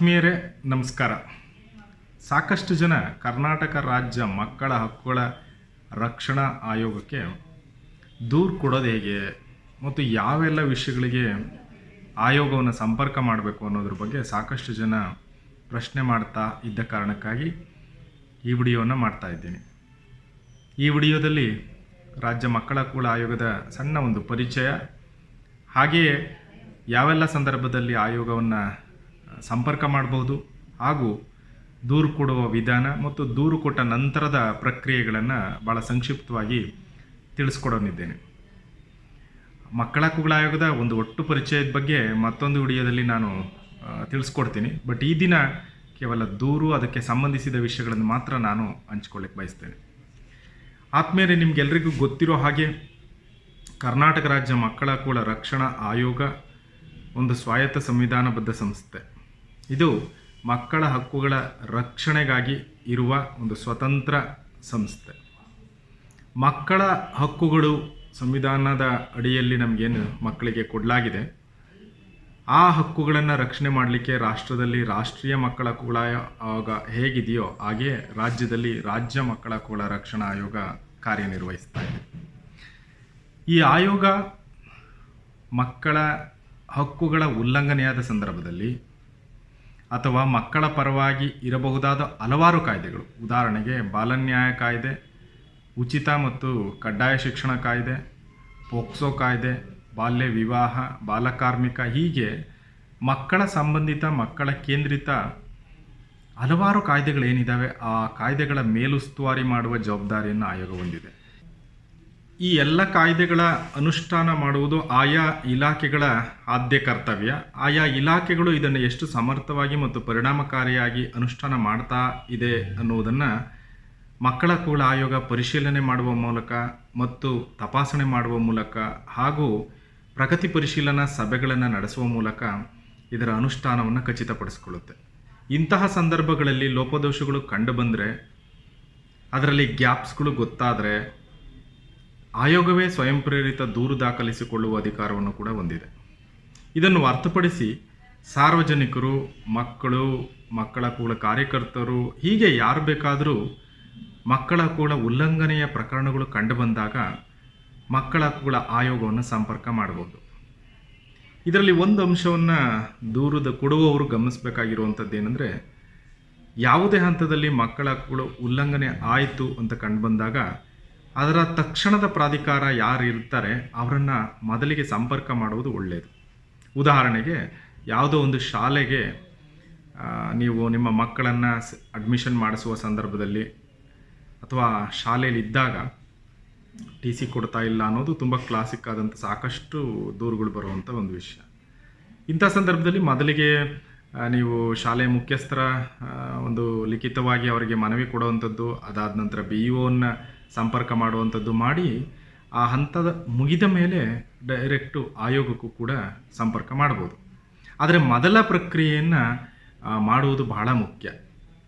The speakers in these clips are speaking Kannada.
ಆತ್ಮೀಯರೇ ನಮಸ್ಕಾರ. ಸಾಕಷ್ಟು ಜನ ಕರ್ನಾಟಕ ರಾಜ್ಯ ಮಕ್ಕಳ ಹಕ್ಕುಗಳ ರಕ್ಷಣಾ ಆಯೋಗಕ್ಕೆ ದೂರು ಕೊಡೋದು ಹೇಗೆ ಮತ್ತು ಯಾವೆಲ್ಲ ವಿಷಯಗಳಿಗೆ ಆಯೋಗವನ್ನು ಸಂಪರ್ಕ ಮಾಡಬೇಕು ಅನ್ನೋದ್ರ ಬಗ್ಗೆ ಸಾಕಷ್ಟು ಜನ ಪ್ರಶ್ನೆ ಮಾಡ್ತಾ ಇದ್ದ ಕಾರಣಕ್ಕಾಗಿ ಈ ವಿಡಿಯೋವನ್ನು ಮಾಡ್ತಾ ಇದ್ದೀನಿ. ಈ ವಿಡಿಯೋದಲ್ಲಿ ರಾಜ್ಯ ಮಕ್ಕಳ ಹಕ್ಕುಗಳ ಆಯೋಗದ ಸಣ್ಣ ಒಂದು ಪರಿಚಯ, ಹಾಗೆಯೇ ಯಾವೆಲ್ಲ ಸಂದರ್ಭದಲ್ಲಿ ಆಯೋಗವನ್ನು ಸಂಪರ್ಕ ಮಾಡಬಹುದು ಹಾಗೂ ದೂರು ಕೊಡುವ ವಿಧಾನ ಮತ್ತು ದೂರು ಕೊಟ್ಟ ನಂತರದ ಪ್ರಕ್ರಿಯೆಗಳನ್ನು ಭಾಳ ಸಂಕ್ಷಿಪ್ತವಾಗಿ ತಿಳಿಸ್ಕೊಡೋನಿದ್ದೇನೆ. ಮಕ್ಕಳ ಹಕ್ಕುಗಳ ಆಯೋಗದ ಒಂದು ಒಟ್ಟು ಪರಿಚಯದ ಬಗ್ಗೆ ಮತ್ತೊಂದು ವಿಡಿಯೋದಲ್ಲಿ ನಾನು ತಿಳಿಸ್ಕೊಡ್ತೀನಿ. ಬಟ್ ಈ ದಿನ ಕೇವಲ ದೂರು, ಅದಕ್ಕೆ ಸಂಬಂಧಿಸಿದ ವಿಷಯಗಳನ್ನು ಮಾತ್ರ ನಾನು ಹಂಚ್ಕೊಳ್ಳಿಕ್ಕೆ ಬಯಸ್ತೇನೆ. ಆತ್ಮೀಯರೇ ನಿಮಗೆಲ್ಲರಿಗೂ ಗೊತ್ತಿರೋ ಹಾಗೆ ಕರ್ನಾಟಕ ರಾಜ್ಯ ಮಕ್ಕಳ ಹಕ್ಕುಗಳ ರಕ್ಷಣಾ ಆಯೋಗ ಒಂದು ಸ್ವಾಯತ್ತ ಸಂವಿಧಾನಬದ್ಧ ಸಂಸ್ಥೆ. ಇದು ಮಕ್ಕಳ ಹಕ್ಕುಗಳ ರಕ್ಷಣೆಗಾಗಿ ಇರುವ ಒಂದು ಸ್ವತಂತ್ರ ಸಂಸ್ಥೆ. ಮಕ್ಕಳ ಹಕ್ಕುಗಳು ಸಂವಿಧಾನದ ಅಡಿಯಲ್ಲಿ ನಮಗೇನು ಮಕ್ಕಳಿಗೆ ಕೊಡಲಾಗಿದೆ. ಆ ಹಕ್ಕುಗಳನ್ನು ರಕ್ಷಣೆ ಮಾಡಲಿಕ್ಕೆ ರಾಷ್ಟ್ರದಲ್ಲಿ ರಾಷ್ಟ್ರೀಯ ಮಕ್ಕಳ ಹಕ್ಕುಗಳ ಆಯೋಗ ಹೇಗಿದೆಯೋ ಹಾಗೆಯೇ ರಾಜ್ಯದಲ್ಲಿ ರಾಜ್ಯ ಮಕ್ಕಳ ಹಕ್ಕುಗಳ ರಕ್ಷಣಾ ಆಯೋಗ ಕಾರ್ಯನಿರ್ವಹಿಸ್ತಾ ಇದೆ. ಈ ಆಯೋಗ ಮಕ್ಕಳ ಹಕ್ಕುಗಳ ಉಲ್ಲಂಘನೆಯಾದ ಸಂದರ್ಭದಲ್ಲಿ ಅಥವಾ ಮಕ್ಕಳ ಪರವಾಗಿ ಇರಬಹುದಾದ ಹಲವಾರು ಕಾಯ್ದೆಗಳು. ಉದಾಹರಣೆಗೆ ಬಾಲನ್ಯಾಯ ಕಾಯ್ದೆ, ಉಚಿತ ಮತ್ತು ಕಡ್ಡಾಯ ಶಿಕ್ಷಣ ಕಾಯ್ದೆ, ಪೋಕ್ಸೋ ಕಾಯ್ದೆ, ಬಾಲ್ಯ ವಿವಾಹ, ಬಾಲಕಾರ್ಮಿಕ ಹೀಗೆ ಮಕ್ಕಳ ಸಂಬಂಧಿತ, ಮಕ್ಕಳ ಕೇಂದ್ರಿತ ಹಲವಾರು ಕಾಯ್ದೆಗಳೇನಿದ್ದಾವೆ ಆ ಕಾಯ್ದೆಗಳ ಮೇಲುಸ್ತುವಾರಿ ಮಾಡುವ ಜವಾಬ್ದಾರಿಯನ್ನು ಆಯೋಗ ಹೊಂದಿದೆ. ಈ ಎಲ್ಲ ಕಾಯ್ದೆಗಳ ಅನುಷ್ಠಾನ ಮಾಡುವುದು ಆಯಾ ಇಲಾಖೆಗಳ ಆದ್ಯ ಕರ್ತವ್ಯ. ಆಯಾ ಇಲಾಖೆಗಳು ಇದನ್ನು ಎಷ್ಟು ಸಮರ್ಥವಾಗಿ ಮತ್ತು ಪರಿಣಾಮಕಾರಿಯಾಗಿ ಅನುಷ್ಠಾನ ಮಾಡ್ತಾ ಇದೆ ಅನ್ನುವುದನ್ನು ಮಕ್ಕಳ ಕೂಡ ಆಯೋಗ ಪರಿಶೀಲನೆ ಮಾಡುವ ಮೂಲಕ ಮತ್ತು ತಪಾಸಣೆ ಮಾಡುವ ಮೂಲಕ ಹಾಗೂ ಪ್ರಗತಿ ಪರಿಶೀಲನಾ ಸಭೆಗಳನ್ನು ನಡೆಸುವ ಮೂಲಕ ಇದರ ಅನುಷ್ಠಾನವನ್ನು ಖಚಿತಪಡಿಸಿಕೊಳ್ಳುತ್ತೆ. ಇಂತಹ ಸಂದರ್ಭಗಳಲ್ಲಿ ಲೋಪದೋಷಗಳು ಕಂಡುಬಂದರೆ ಅದರಲ್ಲಿ ಗ್ಯಾಪ್ಸ್ಗಳು ಗೊತ್ತಾದರೆ ಆಯೋಗವೇ ಸ್ವಯಂ ಪ್ರೇರಿತ ದೂರು ದಾಖಲಿಸಿಕೊಳ್ಳುವ ಅಧಿಕಾರವನ್ನು ಕೂಡ ಹೊಂದಿದೆ. ಇದನ್ನು ಅರ್ಥಪಡಿಸಿ ಸಾರ್ವಜನಿಕರು, ಮಕ್ಕಳು, ಮಕ್ಕಳ ಕೂಡ ಕಾರ್ಯಕರ್ತರು, ಹೀಗೆ ಯಾರು ಬೇಕಾದರೂ ಮಕ್ಕಳ ಕೂಡ ಉಲ್ಲಂಘನೆಯ ಪ್ರಕರಣಗಳು ಕಂಡುಬಂದಾಗ ಮಕ್ಕಳ ಕೂಡ ಆಯೋಗವನ್ನು ಸಂಪರ್ಕ ಮಾಡಬಹುದು. ಇದರಲ್ಲಿ ಒಂದು ಅಂಶವನ್ನು ದೂರದ ಕೊಡುವವರು ಗಮನಿಸಬೇಕಾಗಿರುವಂಥದ್ದು ಏನಂದರೆ ಯಾವುದೇ ಹಂತದಲ್ಲಿ ಮಕ್ಕಳ ಕೂಡ ಉಲ್ಲಂಘನೆ ಆಯಿತು ಅಂತ ಕಂಡುಬಂದಾಗ ಅದರ ತಕ್ಷಣದ ಪ್ರಾಧಿಕಾರ ಯಾರು ಇರ್ತಾರೆ ಅವರನ್ನು ಮೊದಲಿಗೆ ಸಂಪರ್ಕ ಮಾಡುವುದು ಒಳ್ಳೆಯದು ಉದಾಹರಣೆಗೆ ಯಾವುದೋ ಒಂದು ಶಾಲೆಗೆ ನೀವು ನಿಮ್ಮ ಮಕ್ಕಳನ್ನು ಅಡ್ಮಿಷನ್ ಮಾಡಿಸುವ ಸಂದರ್ಭದಲ್ಲಿ ಅಥವಾ ಶಾಲೆಯಲ್ಲಿ ಇದ್ದಾಗ ಟಿ ಸಿ ಕೊಡ್ತಾ ಇಲ್ಲ ಅನ್ನೋದು ತುಂಬ ಕ್ಲಾಸಿಕ್ ಆದಂಥ ಸಾಕಷ್ಟು ದೂರುಗಳು ಬರುವಂಥ ಒಂದು ವಿಷಯ. ಇಂಥ ಸಂದರ್ಭದಲ್ಲಿ ಮೊದಲಿಗೆ ನೀವು ಶಾಲೆ ಮುಖ್ಯಸ್ಥರ ಒಂದು ಲಿಖಿತವಾಗಿ ಅವರಿಗೆ ಮನವಿ ಕೊಡುವಂಥದ್ದು, ಅದಾದ ನಂತರ ಬಿ ಇ ಒನ್ನ ಸಂಪರ್ಕ ಮಾಡುವಂಥದ್ದು ಮಾಡಿ ಆ ಹಂತದ ಮುಗಿದ ಮೇಲೆ ಡೈರೆಕ್ಟು ಆಯೋಗಕ್ಕೂ ಕೂಡ ಸಂಪರ್ಕ ಮಾಡ್ಬೋದು. ಆದರೆ ಮೊದಲ ಪ್ರಕ್ರಿಯೆಯನ್ನು ಮಾಡುವುದು ಬಹಳ ಮುಖ್ಯ.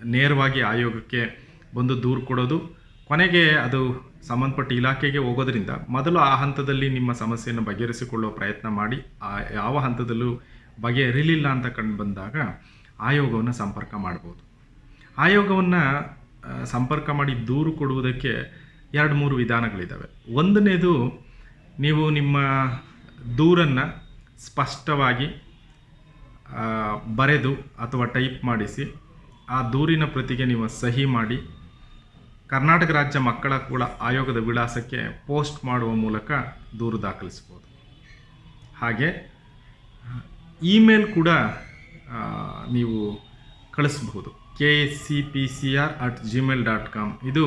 ನೇರವಾಗಿ ಆಯೋಗಕ್ಕೆ ಬಂದು ದೂರು ಕೊಡೋದು, ಕೊನೆಗೆ ಅದು ಸಂಬಂಧಪಟ್ಟ ಇಲಾಖೆಗೆ ಹೋಗೋದ್ರಿಂದ ಮೊದಲು ಆ ಹಂತದಲ್ಲಿ ನಿಮ್ಮ ಸಮಸ್ಯೆಯನ್ನು ಬಗೆಹರಿಸಿಕೊಳ್ಳುವ ಪ್ರಯತ್ನ ಮಾಡಿ, ಆ, ಯಾವ ಹಂತದಲ್ಲೂ ಬಗೆಹರಿಲಿಲ್ಲ ಅಂತ ಕಂಡು ಬಂದಾಗ ಆಯೋಗವನ್ನು ಸಂಪರ್ಕ ಮಾಡ್ಬೋದು. ಆಯೋಗವನ್ನು ಸಂಪರ್ಕ ಮಾಡಿ ದೂರು ಕೊಡುವುದಕ್ಕೆ ಎರಡು ಮೂರು ವಿಧಾನಗಳಿದ್ದಾವೆ ಒಂದನೇದು ನೀವು ನಿಮ್ಮ ದೂರನ್ನು ಸ್ಪಷ್ಟವಾಗಿ ಬರೆದು ಅಥವಾ ಟೈಪ್ ಮಾಡಿಸಿ, ಆ ದೂರಿನ ಪ್ರತಿಗೆ ನೀವು ಸಹಿ ಮಾಡಿ, ಕರ್ನಾಟಕ ರಾಜ್ಯ ಮಕ್ಕಳ ಕೂಡ ಆಯೋಗದ ವಿಳಾಸಕ್ಕೆ ಪೋಸ್ಟ್ ಮಾಡುವ ಮೂಲಕ ದೂರು ದಾಖಲಿಸ್ಬೋದು ಹಾಗೆ, ಇಮೇಲ್ ಕೂಡ ನೀವು ಕಳಿಸ್ಬಹುದು. K S C P C R at Gmail dot com. ಇದು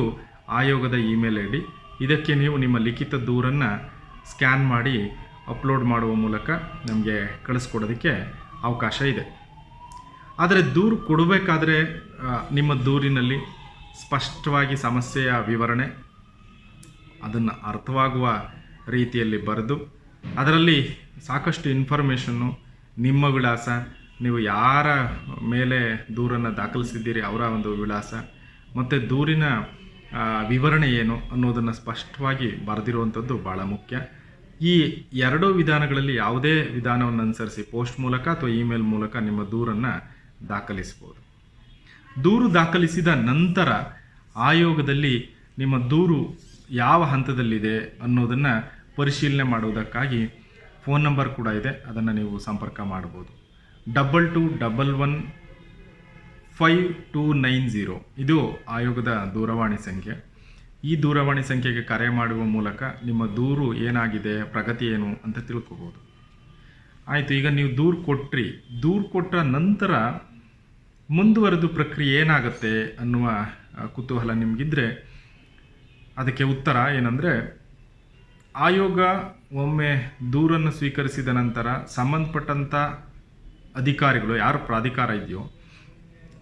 ಆಯೋಗದ ಇಮೇಲ್ ಐ ಡಿ ಇದಕ್ಕೆ ನೀವು ನಿಮ್ಮ ಲಿಖಿತ ದೂರನ್ನು ಸ್ಕ್ಯಾನ್ ಮಾಡಿ ಅಪ್ಲೋಡ್ ಮಾಡುವ ಮೂಲಕ ನಮಗೆ ಕಳಿಸ್ಕೊಡೋದಕ್ಕೆ ಅವಕಾಶ ಇದೆ. ಆದರೆ ದೂರು ಕೊಡಬೇಕಾದ್ರೆ ನಿಮ್ಮ ದೂರಿನಲ್ಲಿ ಸ್ಪಷ್ಟವಾಗಿ ಸಮಸ್ಯೆಯ ವಿವರಣೆ, ಅದನ್ನು ಅರ್ಥವಾಗುವ ರೀತಿಯಲ್ಲಿ ಬರೆದು, ಅದರಲ್ಲಿ ಸಾಕಷ್ಟು ಇನ್ಫಾರ್ಮೇಷನ್ನು ನಿಮ್ಮ ವಿಳಾಸ, ನೀವು ಯಾರ ಮೇಲೆ ದೂರನ್ನು ದಾಖಲಿಸಿದ್ದೀರಿ ಅವರ ಒಂದು ವಿಳಾಸ, ಮತ್ತು ದೂರಿನ ವಿವರಣೆ ಏನು ಅನ್ನೋದನ್ನು ಸ್ಪಷ್ಟವಾಗಿ ಬರೆದಿರುವಂಥದ್ದು ಭಾಳ ಮುಖ್ಯ. ಈ ಎರಡೂ ವಿಧಾನಗಳಲ್ಲಿ ಯಾವುದೇ ವಿಧಾನವನ್ನು ಅನುಸರಿಸಿ ಪೋಸ್ಟ್ ಮೂಲಕ ಅಥವಾ ಇಮೇಲ್ ಮೂಲಕ ನಿಮ್ಮ ದೂರನ್ನು ದಾಖಲಿಸ್ಬೋದು ದೂರು ದಾಖಲಿಸಿದ ನಂತರ ಆಯೋಗದಲ್ಲಿ ನಿಮ್ಮ ದೂರು ಯಾವ ಹಂತದಲ್ಲಿದೆ ಅನ್ನೋದನ್ನು ಪರಿಶೀಲನೆ ಮಾಡುವುದಕ್ಕಾಗಿ ಫೋನ್ ನಂಬರ್ ಕೂಡ ಇದೆ, ಅದನ್ನು ನೀವು ಸಂಪರ್ಕ ಮಾಡ್ಬೋದು double two double one five two nine zero ಇದು ಆಯೋಗದ ದೂರವಾಣಿ ಸಂಖ್ಯೆ. ಈ ದೂರವಾಣಿ ಸಂಖ್ಯೆಗೆ ಕರೆ ಮಾಡುವ ಮೂಲಕ ನಿಮ್ಮ ದೂರು ಏನಾಗಿದೆ, ಪ್ರಗತಿ ಏನು ಅಂತ ತಿಳ್ಕೋಬೋದು. ಆಯಿತು, ಈಗ ನೀವು ದೂರು ಕೊಟ್ಟ್ರಿ ದೂರು ಕೊಟ್ಟ ನಂತರ ಮುಂದುವರೆದು ಪ್ರಕ್ರಿಯೆ ಏನಾಗುತ್ತೆ ಅನ್ನುವ ಕುತೂಹಲ ನಿಮಗಿದ್ರೆ ಅದಕ್ಕೆ ಉತ್ತರ ಏನಂದರೆ, ಆಯೋಗ ಒಮ್ಮೆ ದೂರನ್ನು ಸ್ವೀಕರಿಸಿದ ನಂತರ ಸಂಬಂಧಪಟ್ಟಂಥ ಅಧಿಕಾರಿಗಳು, ಯಾರು ಪ್ರಾಧಿಕಾರ ಇದೆಯೋ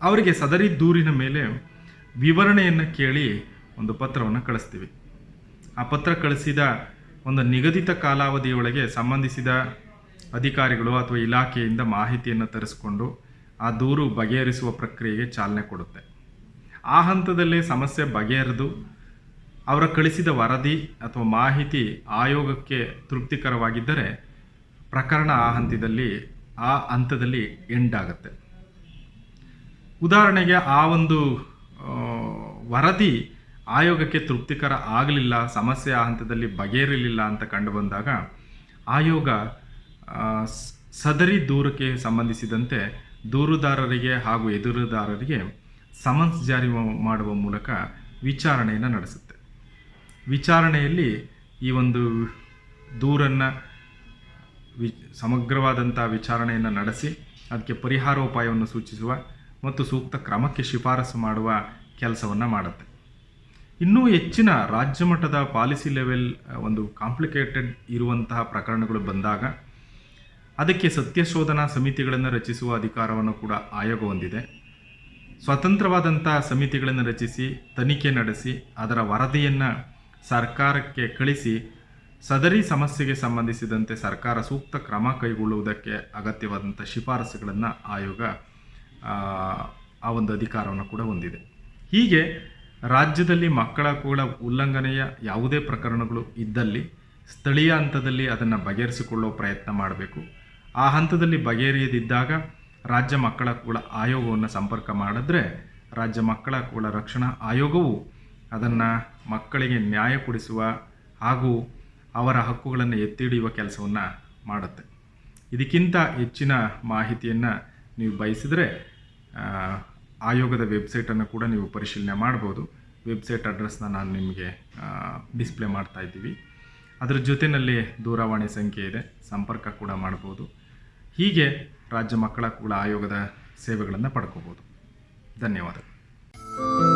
ಅವರಿಗೆ ಸದರಿ ದೂರಿನ ಮೇಲೆ ವಿವರಣೆಯನ್ನು ಕೇಳಿ ಒಂದು ಪತ್ರವನ್ನು ಕಳಿಸ್ತೀವಿ. ಆ ಪತ್ರ ಕಳಿಸಿದ ಒಂದು ನಿಗದಿತ ಕಾಲಾವಧಿಯೊಳಗೆ ಸಂಬಂಧಿಸಿದ ಅಧಿಕಾರಿಗಳು ಅಥವಾ ಇಲಾಖೆಯಿಂದ ಮಾಹಿತಿಯನ್ನು ತರಿಸ್ಕೊಂಡು ಆ ದೂರು ಬಗೆಹರಿಸುವ ಪ್ರಕ್ರಿಯೆಗೆ ಚಾಲನೆ ಕೊಡುತ್ತೆ. ಆ ಹಂತದಲ್ಲೇ ಸಮಸ್ಯೆ ಬಗೆಹರಿದು ಅವರ ಕಳಿಸಿದ ವರದಿ ಅಥವಾ ಮಾಹಿತಿ ಆಯೋಗಕ್ಕೆ ತೃಪ್ತಿಕರವಾಗಿದ್ದರೆ ಪ್ರಕರಣ ಆ ಹಂತದಲ್ಲಿ ಆ ಹಂತದಲ್ಲಿ ಎಂಡ್ ಆಗುತ್ತೆ. ಉದಾಹರಣೆಗೆ ಆ ಒಂದು ವರದಿ ಆಯೋಗಕ್ಕೆ ತೃಪ್ತಿಕರ ಆಗಲಿಲ್ಲ, ಸಮಸ್ಯೆ ಆ ಹಂತದಲ್ಲಿ ಬಗೆಹರಿಲಿಲ್ಲ ಅಂತ ಕಂಡು ಬಂದಾಗ ಆಯೋಗ ಸದರಿ ದೂರಕ್ಕೆ ಸಂಬಂಧಿಸಿದಂತೆ ದೂರುದಾರರಿಗೆ ಹಾಗೂ ಎದುರುದಾರರಿಗೆ ಸಮನ್ಸ್ ಜಾರಿ ಮಾಡುವ ಮೂಲಕ ವಿಚಾರಣೆಯನ್ನು ನಡೆಸುತ್ತೆ. ವಿಚಾರಣೆಯಲ್ಲಿ ಈ ಒಂದು ದೂರನ್ನು ವಿ, ಸಮಗ್ರವಾದಂಥ ವಿಚಾರಣೆಯನ್ನು ನಡೆಸಿ, ಅದಕ್ಕೆ ಪರಿಹಾರೋಪಾಯವನ್ನು ಸೂಚಿಸುವ ಮತ್ತು ಸೂಕ್ತ ಕ್ರಮಕ್ಕೆ ಶಿಫಾರಸು ಮಾಡುವ ಕೆಲಸವನ್ನು ಮಾಡುತ್ತೆ. ಇನ್ನೂ ಹೆಚ್ಚಿನ ರಾಜ್ಯ ಮಟ್ಟದ ಪಾಲಿಸಿ ಲೆವೆಲ್ ಒಂದು ಕಾಂಪ್ಲಿಕೇಟೆಡ್ ಇರುವಂತಹ ಪ್ರಕರಣಗಳು ಬಂದಾಗ ಅದಕ್ಕೆ ಸತ್ಯಶೋಧನಾ ಸಮಿತಿಗಳನ್ನು ರಚಿಸುವ ಅಧಿಕಾರವನ್ನು ಕೂಡ ಆಯೋಗ ಹೊಂದಿದೆ. ಸ್ವತಂತ್ರವಾದಂಥ ಸಮಿತಿಗಳನ್ನು ರಚಿಸಿ, ತನಿಖೆ ನಡೆಸಿ, ಅದರ ವರದಿಯನ್ನು ಸರ್ಕಾರಕ್ಕೆ ಕಳಿಸಿ ಸದರಿ ಸಮಸ್ಯೆಗೆ ಸಂಬಂಧಿಸಿದಂತೆ ಸರ್ಕಾರ ಸೂಕ್ತ ಕ್ರಮ ಕೈಗೊಳ್ಳುವುದಕ್ಕೆ ಅಗತ್ಯವಾದಂಥ ಶಿಫಾರಸುಗಳನ್ನು ಆಯೋಗ ಆ, ಒಂದು ಅಧಿಕಾರವನ್ನು ಕೂಡ ಹೊಂದಿದೆ. ಹೀಗೆ ರಾಜ್ಯದಲ್ಲಿ ಮಕ್ಕಳ ಕೂಡ ಉಲ್ಲಂಘನೆಯ ಯಾವುದೇ ಪ್ರಕರಣಗಳು ಇದ್ದಲ್ಲಿ ಸ್ಥಳೀಯ ಹಂತದಲ್ಲಿ ಅದನ್ನು ಬಗೆಹರಿಸಿಕೊಳ್ಳೋ ಪ್ರಯತ್ನ ಮಾಡಬೇಕು. ಆ ಹಂತದಲ್ಲಿ ಬಗೆಹರಿಯದಿದ್ದಾಗ ರಾಜ್ಯ ಮಕ್ಕಳ ಕೂಡ ಆಯೋಗವನ್ನು ಸಂಪರ್ಕ ಮಾಡಿದ್ರೆ ರಾಜ್ಯ ಮಕ್ಕಳ ಕೂಡ ರಕ್ಷಣಾ ಆಯೋಗವು ಅದನ್ನು ಮಕ್ಕಳಿಗೆ ನ್ಯಾಯ ಕೊಡಿಸುವ ಹಾಗೂ ಅವರ ಹಕ್ಕುಗಳನ್ನು ಎತ್ತಿ ಹಿಡಿಯುವ ಕೆಲಸವನ್ನು ಮಾಡುತ್ತೆ. ಇದಕ್ಕಿಂತ ಹೆಚ್ಚಿನ ಮಾಹಿತಿಯನ್ನು ನೀವು ಬಯಸಿದರೆ ಆಯೋಗದ ವೆಬ್ಸೈಟನ್ನು ಕೂಡ ನೀವು ಪರಿಶೀಲನೆ ಮಾಡ್ಬೋದು. ವೆಬ್ಸೈಟ್ ಅಡ್ರೆಸ್ನ ನಾನು ನಿಮಗೆ ಡಿಸ್ಪ್ಲೇ ಮಾಡ್ತಾ ಇದ್ದೀವಿ. ಅದರ ಜೊತೆಯಲ್ಲಿ ದೂರವಾಣಿ ಸಂಖ್ಯೆ ಇದೆ. ಸಂಪರ್ಕ ಕೂಡ ಮಾಡ್ಬೋದು. ಹೀಗೆ ರಾಜ್ಯ ಮಕ್ಕಳ ಕೂಡ ಆಯೋಗದ ಸೇವೆಗಳನ್ನು ಪಡ್ಕೋಬೋದು. ಧನ್ಯವಾದಗಳು.